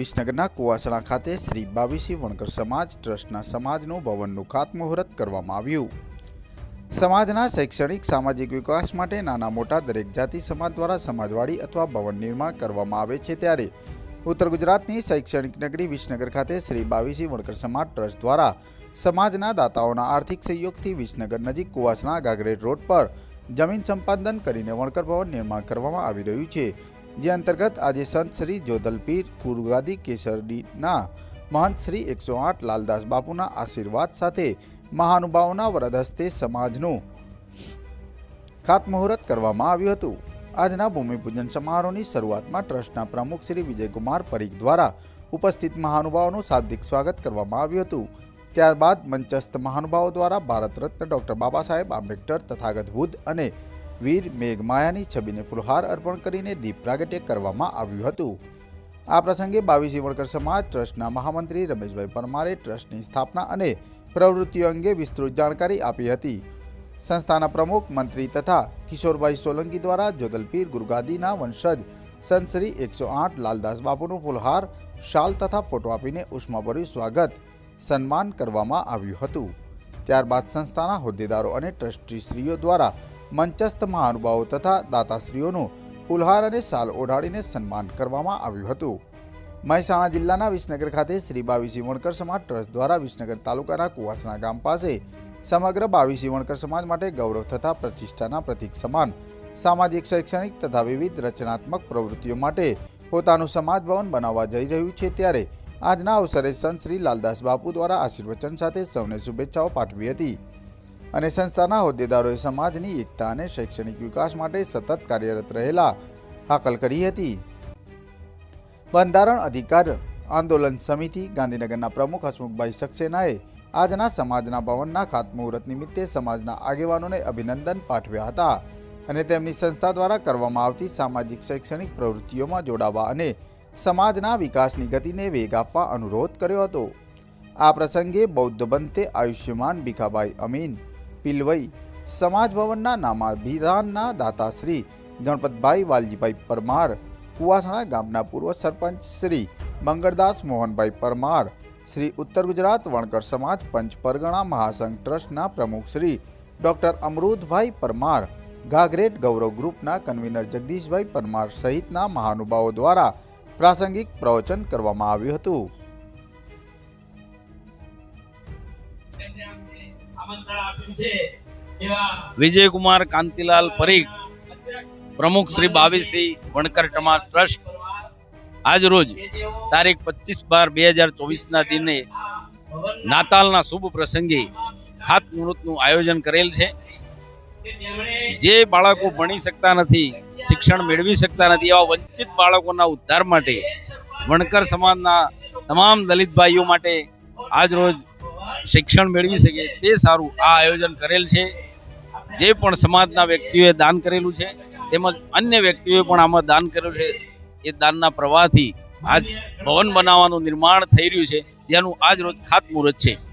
વિસનગરના કુવાસણા ખાતે શ્રી બાવીસી વણકર સમાજ ટ્રસ્ટના સમાજનું ભવનનું ખાતમુહૂર્ત કરવામાં આવ્યું. સમાજના શૈક્ષણિક, સામાજિક વિકાસ માટે નાના મોટા દરેક જાતિ સમાજ દ્વારા સમાજવાડી અથવા ભવન નિર્માણ કરવામાં આવે છે ત્યારે ઉત્તર ગુજરાતની શૈક્ષણિક નગરી વિસનગર ખાતે શ્રી બાવીસી વણકર સમાજ ટ્રસ્ટ દ્વારા સમાજના દાતાઓના આર્થિક સહયોગથી વિસનગર નજીક કુવાસણા, ગાગરેટ રોડ પર જમીન સંપાદન કરીને વણકર ભવન નિર્માણ કરવામાં આવી રહ્યું છે. જે અંતર્ગત આજે સંત શ્રી જોદલપીર કુરગાદી કેસરડીના મહંત શ્રી એકસો આઠ લાલદાસ બાપુના આશીર્વાદ સાથે મહાનુભાવોના વરદ હસ્તે સમાજનું ખાતમુહૂર્ત કરવામાં આવ્યું હતું. આજના ભૂમિપૂજન સમારોહની શરૂઆતમાં ટ્રસ્ટના પ્રમુખ શ્રી વિજયકુમાર પરીખ દ્વારા ઉપસ્થિત મહાનુભાવોનું શાબ્દિક સ્વાગત કરવામાં આવ્યું હતું. ત્યારબાદ મંચસ્થ મહાનુભાવો દ્વારા ભારત રત્ન ડોક્ટર બાબા સાહેબ આંબેડકર તથાગત બુદ્ધ અને વીર મેઘમાયાની છબીને ફુલહાર અર્પણ કરીને દીપ પ્રાગટ્ય કરવામાં આવ્યું હતું. આ પ્રસંગે બાવીસી વણકર સમાજ, ટ્રસ્ટના મહામંત્રી રમેશભાઈ પરમારે ટ્રસ્ટની સ્થાપના અને પ્રવૃત્તિઓ અંગે વિસ્તૃત જાણકારી આપી હતી. સંસ્થાના પ્રમુખ, મંત્રી તથા કિશોરભાઈ સોલંકી દ્વારા જોદલપીર ગુરગાદીના વંશજ સંતશ્રી એકસો આઠ લાલદાસ બાપુનું ફુલહાર, શાલ તથા ફોટો આપીને ઉષ્માભર્યું સ્વાગત, સન્માન કરવામાં આવ્યું હતું. ત્યારબાદ સંસ્થાના હોદ્દેદારો અને ટ્રસ્ટીશ્રીઓ દ્વારા મંચસ્થ મહાનુભાવો તથા દાતાશ્રીઓનું ફુલહાર અને શાલ ઓઢાડીને સન્માન કરવામાં આવ્યું હતું. મહેસાણા જિલ્લાના વિસનગર ખાતે શ્રી બાવીસી વણકર સમાજ ટ્રસ્ટ દ્વારા વિસનગર તાલુકાના કુવાસણા ગામ પાસે સમગ્ર બાવીસી વણકર સમાજ માટે ગૌરવ તથા પ્રતિષ્ઠાના પ્રતીક સમાન, સામાજિક, શૈક્ષણિક તથા વિવિધ રચનાત્મક પ્રવૃત્તિઓ માટે પોતાનું સમાજ ભવન બનાવવા જઈ રહ્યું છે ત્યારે આજના અવસરે સંત શ્રી લાલદાસ બાપુ દ્વારા આશીર્વચન સાથે સૌને શુભેચ્છાઓ પાઠવી હતી. અને સંસ્થાના હોદ્દેદારોએ સમાજની એકતા અને શૈક્ષણિક વિકાસ માટે સતત કાર્યરત રહેલા હાકલ કરી હતી. બંધારણ અધિકાર આંદોલન સમિતિ ગાંધીનગરના પ્રમુખ હસમુખભાઈ સક્સેનાએ આજના સમાજના ભવનના ખાતમુહૂર્ત નિમિત્તે સમાજના આગેવાનોને અભિનંદન પાઠવ્યા હતા અને તેમની સંસ્થા દ્વારા કરવામાં આવતી સામાજિક શૈક્ષણિક પ્રવૃત્તિઓમાં જોડાવા અને સમાજના વિકાસની ગતિને વેગ આપવા અનુરોધ કર્યો હતો. આ પ્રસંગે બૌદ્ધ બંતે આયુષ્યમાન ભીખાભાઈ અમીન પિલવઈ સમાજ ભવનના નામાભિધાનના દાતા શ્રી ગણપતભાઈ વાલજીભાઈ પરમાર, કુવાસણા ગામના પૂર્વ સરપંચ શ્રી મંગળદાસ મોહનભાઈ પરમાર, શ્રી ઉત્તર ગુજરાત વણકર સમાજ પંચ પરગણા મહાસંઘ ટ્રસ્ટના પ્રમુખ શ્રી ડોક્ટર અમૃતભાઈ પરમાર, ગાગરેટ ગૌરવ ગ્રુપના કન્વીનર જગદીશભાઈ પરમાર સહિતના મહાનુભાવો દ્વારા પ્રાસંગિક પ્રવચન કરવામાં આવ્યું હતું. વિજયકુમાર કાંતિલાલ પરીખ, પ્રમુખ શ્રી બાવીસી વણકર ટમા ટ્રસ્ટ. આજ તારીખ પચીસ બાર બે હજાર ચોવીસના દિને નાતાલના શુભ પ્રસંગે ખાતમુહૂર્તનું આયોજન કરેલ છે. જે બાળકો ભણી શકતા નથી, શિક્ષણ મેળવી શકતા નથી, એવા વંચિત બાળકોના ઉદ્ધાર માટે વણકર સમાજના તમામ દલિત ભાઈઓ માટે આજ રોજ શિક્ષણ મેળવી શકે તે સારું આ આયોજન કરેલ છે. જે પણ સમાજના વ્યક્તિઓએ દાન કરેલું છે, તેમજ અન્ય વ્યક્તિઓએ પણ આમાં દાન કરેલું છે. એ દાનના પ્રવાહથી આજ ભવન બનાવવાનું નિર્માણ થઈ રહ્યું છે. જેનું આજ રોજ ખાતમુહૂર્ત છે.